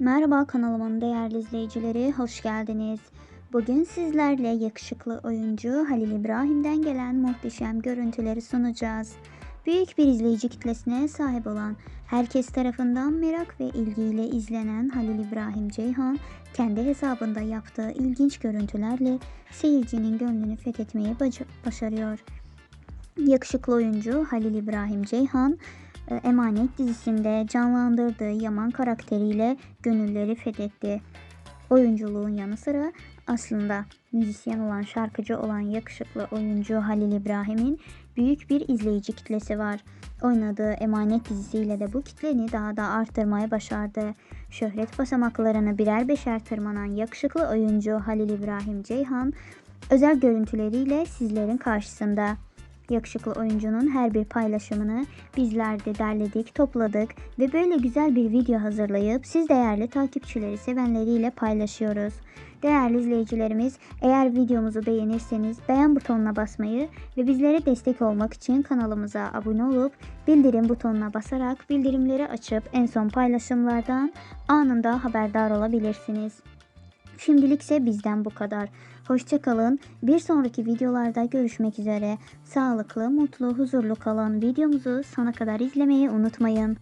Merhaba kanalımın değerli izleyicileri, hoş geldiniz. Bugün sizlerle yakışıklı oyuncu Halil İbrahim'den gelen muhteşem görüntüleri sunacağız. Büyük bir izleyici kitlesine sahip olan, herkes tarafından merak ve ilgiyle izlenen Halil İbrahim Ceyhan, kendi hesabında yaptığı ilginç görüntülerle seyircinin gönlünü fethetmeyi başarıyor. Yakışıklı oyuncu Halil İbrahim Ceyhan, Emanet dizisinde canlandırdığı Yaman karakteriyle gönülleri fethetti. Oyunculuğun yanı sıra aslında müzisyen olan, şarkıcı olan yakışıklı oyuncu Halil İbrahim'in büyük bir izleyici kitlesi var. Oynadığı Emanet dizisiyle de bu kitleni daha da arttırmaya başardı. Şöhret basamaklarını birer beşer tırmanan yakışıklı oyuncu Halil İbrahim Ceyhan özel görüntüleriyle sizlerin karşısında. Yakışıklı oyuncunun her bir paylaşımını bizler de derledik, topladık ve böyle güzel bir video hazırlayıp siz değerli takipçileri sevenleriyle paylaşıyoruz. Değerli izleyicilerimiz eğer videomuzu beğenirseniz beğen butonuna basmayı ve bizlere destek olmak için kanalımıza abone olup bildirim butonuna basarak bildirimleri açıp en son paylaşımlardan anında haberdar olabilirsiniz. Şimdilikse bizden bu kadar. Hoşçakalın. Bir sonraki videolarda görüşmek üzere. Sağlıklı, mutlu, huzurlu kalan videomuzu sona kadar izlemeyi unutmayın.